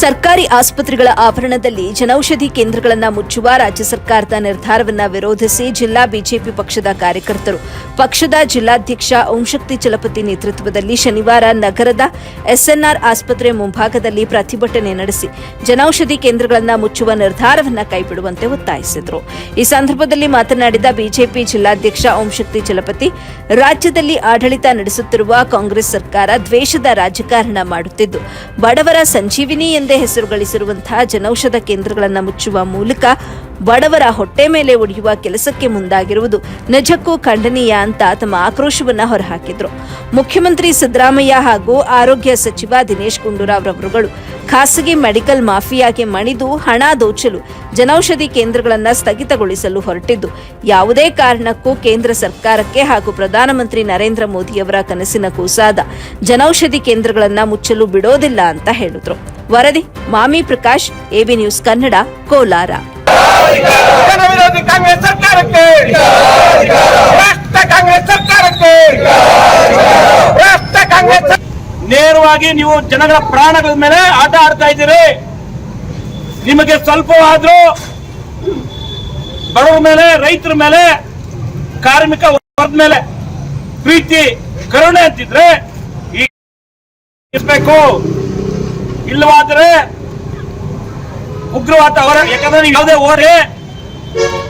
ಸರ್ಕಾರಿ ಆಸ್ಪತ್ರೆಗಳ ಆವರಣದಲ್ಲಿ ಜನೌಷಧಿ ಕೇಂದ್ರಗಳನ್ನು ಮುಚ್ಚುವ ರಾಜ್ಯ ಸರ್ಕಾರದ ನಿರ್ಧಾರವನ್ನ ವಿರೋಧಿಸಿ ಜಿಲ್ಲಾ ಬಿಜೆಪಿ ಪಕ್ಷದ ಕಾರ್ಯಕರ್ತರು. ಪಕ್ಷದ ಜಿಲ್ಲಾಧ್ಯಕ್ಷ ಓಂಶಕ್ತಿ ಚಲಪತಿ ನೇತೃತ್ವದಲ್ಲಿ ಶನಿವಾರ ನಗರದ ಎಸ್ಎನ್ಆರ್ ಆಸ್ಪತ್ರೆ ಮುಂಭಾಗದಲ್ಲಿ ಪ್ರತಿಭಟನೆ ನಡೆಸಿ ಜನೌಷಧಿ ಕೇಂದ್ರಗಳನ್ನು ಮುಚ್ಚುವ ನಿರ್ಧಾರವನ್ನ ಕೈಬಿಡುವಂತೆ ಒತ್ತಾಯಿಸಿದರು. ಈ ಸಂದರ್ಭದಲ್ಲಿ ಮಾತನಾಡಿದ ಬಿಜೆಪಿ ಜಿಲ್ಲಾಧ್ಯಕ್ಷ ಓಂಶಕ್ತಿ ಚಲಪತಿ, ರಾಜ್ಯದಲ್ಲಿ ಆಡಳಿತ ನಡೆಸುತ್ತಿರುವ ಕಾಂಗ್ರೆಸ್ ಸರ್ಕಾರ ದ್ವೇಷದ ರಾಜಕಾರಣ ಮಾಡುತ್ತಿದ್ದು, ಬಡವರ ಸಂಜೀವಿನಿ ಎಂದೇ ಹೆಸರು ಗಳಿಸಿರುವಂತಹ ಜನೌಷಧ ಕೇಂದ್ರಗಳನ್ನು ಮುಚ್ಚುವ ಮೂಲಕ ಬಡವರ ಹೊಟ್ಟೆ ಮೇಲೆ ಒಡೆಯುವ ಕೆಲಸಕ್ಕೆ ಮುಂದಾಗಿರುವುದು ನಿಜಕ್ಕೂ ಖಂಡನೀಯ ಅಂತ ತಮ್ಮ ಆಕ್ರೋಶವನ್ನ ಹೊರಹಾಕಿದ್ರು. ಮುಖ್ಯಮಂತ್ರಿ ಸಿದ್ದರಾಮಯ್ಯ ಹಾಗೂ ಆರೋಗ್ಯ ಸಚಿವ ದಿನೇಶ್ ಗುಂಡೂರಾವ್ ರವರುಗಳು ಖಾಸಗಿ ಮೆಡಿಕಲ್ ಮಾಫಿಯಾಗೆ ಮಣಿದು ಹಣ ದೋಚಲು ಜನೌಷಧಿ ಕೇಂದ್ರಗಳನ್ನು ಸ್ಥಗಿತಗೊಳಿಸಲು ಹೊರಟಿದ್ದು, ಯಾವುದೇ ಕಾರಣಕ್ಕೂ ಕೇಂದ್ರ ಸರ್ಕಾರಕ್ಕೆ ಹಾಗೂ ಪ್ರಧಾನಮಂತ್ರಿ ನರೇಂದ್ರ ಮೋದಿಯವರ ಕನಸಿನ ಕೂಸಾದ ಜನೌಷಧಿ ಕೇಂದ್ರಗಳನ್ನು ಮುಚ್ಚಲು ಬಿಡೋದಿಲ್ಲ ಅಂತ ಹೇಳಿದ್ರು. ವರದಿ ಮಾಮಿ ಪ್ರಕಾಶ್ ಎಬಿ ನ್ಯೂಸ್ ಕನ್ನಡ ಕೋಲಾರ. ನೇರವಾಗಿ ನೀವು ಜನಗಳ ಪ್ರಾಣಗಳ ಮೇಲೆ ಆಟ ಆಡ್ತಾ ಇದ್ದೀರಿ. ನಿಮಗೆ ಸ್ವಲ್ಪವಾದ್ರೂ ಬಡವರ ಮೇಲೆ ರೈತರ ಮೇಲೆ ಕಾರ್ಮಿಕ ವರ್ಗದ ಮೇಲೆ ಪ್ರೀತಿ ಕರುಣೆ ಅಂತಿದ್ರೆ ಈ ಇರ್ಬೇಕು. ಇಲ್ಲವಾದ್ರೆ ಉಗ್ರವಾದ ಅವರ ಯಾಕಂದ್ರೆ ನೀವು ಯಾವುದೇ ಹೋರಿ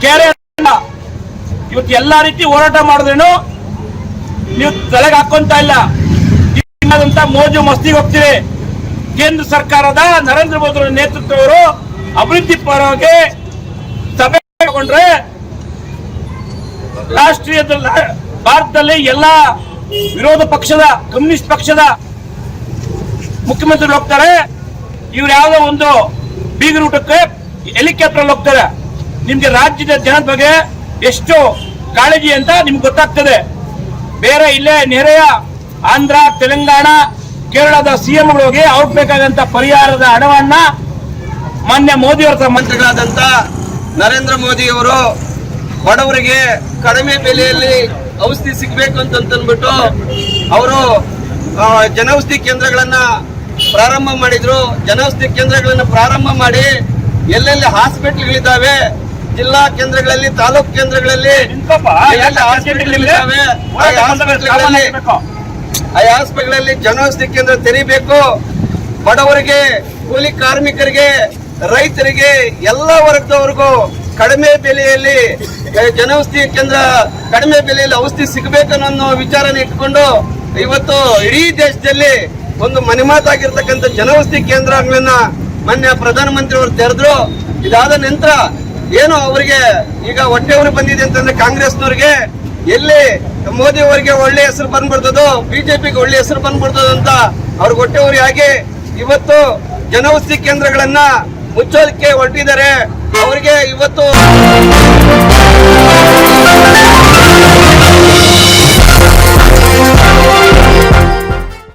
ಕೆರೆ. ಇವತ್ತು ಎಲ್ಲಾ ರೀತಿ ಹೋರಾಟ ಮಾಡಿದ್ರೇನು ನೀವು ತಲೆಗೆ ಹಾಕೊಂತ ಇಲ್ಲ ಮೋಜು ಮಸ್ತಿಗೆ ಹೋಗ್ತೀರಿ ಕೇಂದ್ರ ಸರ್ಕಾರದ ನರೇಂದ್ರ ಮೋದಿ ನೇತೃತ್ವವರು ಅಭಿವೃದ್ಧಿ ಪರವಾಗಿ ಸಭೆ ತಗೊಂಡ್ರೆ ರಾಷ್ಟ್ರೀಯದಲ್ಲಿ ಭಾರತದಲ್ಲಿ ಎಲ್ಲ ವಿರೋಧ ಪಕ್ಷದ, ಕಮ್ಯುನಿಸ್ಟ್ ಪಕ್ಷದ ಮುಖ್ಯಮಂತ್ರಿ ಹೋಗ್ತಾರೆ, ಇವ್ರು ಯಾವುದೋ ಒಂದು ಬೀಗರ ಊಟಕ್ಕೆ ಹೆಲಿಕಾಪ್ಟರ್ ಹೋಗ್ತಾರೆ. ನಿಮ್ಗೆ ರಾಜ್ಯದ ಜನದ ಬಗ್ಗೆ ಎಷ್ಟು ಕಾಳಜಿ ಅಂತ ನಿಮ್ಗೆ ಗೊತ್ತಾಗ್ತದೆ. ಬೇರೆ ಇಲ್ಲೇ ನೆರೆಯ ಆಂಧ್ರ, ತೆಲಂಗಾಣ, ಕೇರಳದ ಸಿಎಂಗಳು ಹೋಗಿ ಅವ್ರಿಗೆ ಬೇಕಾದಂತ ಪರಿಹಾರದ ಹಣವನ್ನ ಮಾನ್ಯ ಮೋದಿ ಅವರ ಮಂತ್ರಿಗಳಾದಂತ ನರೇಂದ್ರ ಮೋದಿ ಅವರು ಬಡವರಿಗೆ ಕಡಿಮೆ ಬೆಲೆಯಲ್ಲಿ ಔಷಧಿ ಸಿಗ್ಬೇಕು ಅಂತಂದ್ಬಿಟ್ಟು ಅವರು ಜನೌಷಧಿ ಕೇಂದ್ರಗಳನ್ನ ಪ್ರಾರಂಭ ಮಾಡಿದ್ರು. ಜನೌಷಧಿ ಕೇಂದ್ರಗಳನ್ನ ಪ್ರಾರಂಭ ಮಾಡಿ ಎಲ್ಲೆಲ್ಲಿ ಹಾಸ್ಪಿಟ್ಲ್ಗಳಿದ್ದಾವೆ ಜಿಲ್ಲಾ ಕೇಂದ್ರಗಳಲ್ಲಿ ತಾಲೂಕು ಕೇಂದ್ರಗಳಲ್ಲಿ ಆ ಹಾಸ್ಪಿಟಲ್ಗಳಲ್ಲಿ ಜನೌಷಧಿ ಕೇಂದ್ರ ತೆರೀಬೇಕು. ಬಡವರಿಗೆ ಕೂಲಿ ಕಾರ್ಮಿಕರಿಗೆ ರೈತರಿಗೆ ಎಲ್ಲ ವರ್ಗದವರಿಗೂ ಕಡಿಮೆ ಬೆಲೆಯಲ್ಲಿ ಜನೌಷಧಿ ಕೇಂದ್ರ ಕಡಿಮೆ ಬೆಲೆಯಲ್ಲಿ ಔಷಧಿ ಸಿಗಬೇಕನ್ನೋ ವಿಚಾರನ ಇಟ್ಕೊಂಡು ಇವತ್ತು ಇಡೀ ದೇಶದಲ್ಲಿ ಒಂದು ಮನೆ ಮಾತಾಗಿರ್ತಕ್ಕಂಥ ಜನೌಷಧಿ ಕೇಂದ್ರಗಳನ್ನ ಮಾನ್ಯ ಪ್ರಧಾನಮಂತ್ರಿ ಅವರು ತೆರೆದ್ರು. ಇದಾದ ನಂತರ ಏನು ಅವರಿಗೆ ಈಗ ಹೊಟ್ಟೆ ಉರಿ ಬಂದಿದೆ ಅಂತಂದ್ರೆ ಕಾಂಗ್ರೆಸ್ನವ್ರಿಗೆ ಎಲ್ಲಿ ಮೋದಿ ಅವರಿಗೆ ಒಳ್ಳೆ ಹೆಸರು ಬಂದ್ಬಿಡ್ತದೋ, ಬಿಜೆಪಿಗೆ ಒಳ್ಳೆ ಹೆಸರು ಬಂದ್ಬಿಡ್ತದ ಅಂತ ಅವ್ರಿಗೆ ಅವರು ಆಗಿ ಇವತ್ತು ಜನೌಷಧಿ ಕೇಂದ್ರಗಳನ್ನ ಮುಚ್ಚೋದಕ್ಕೆ ಹೊರಟಿದ್ದಾರೆ. ಅವರಿಗೆ ಇವತ್ತು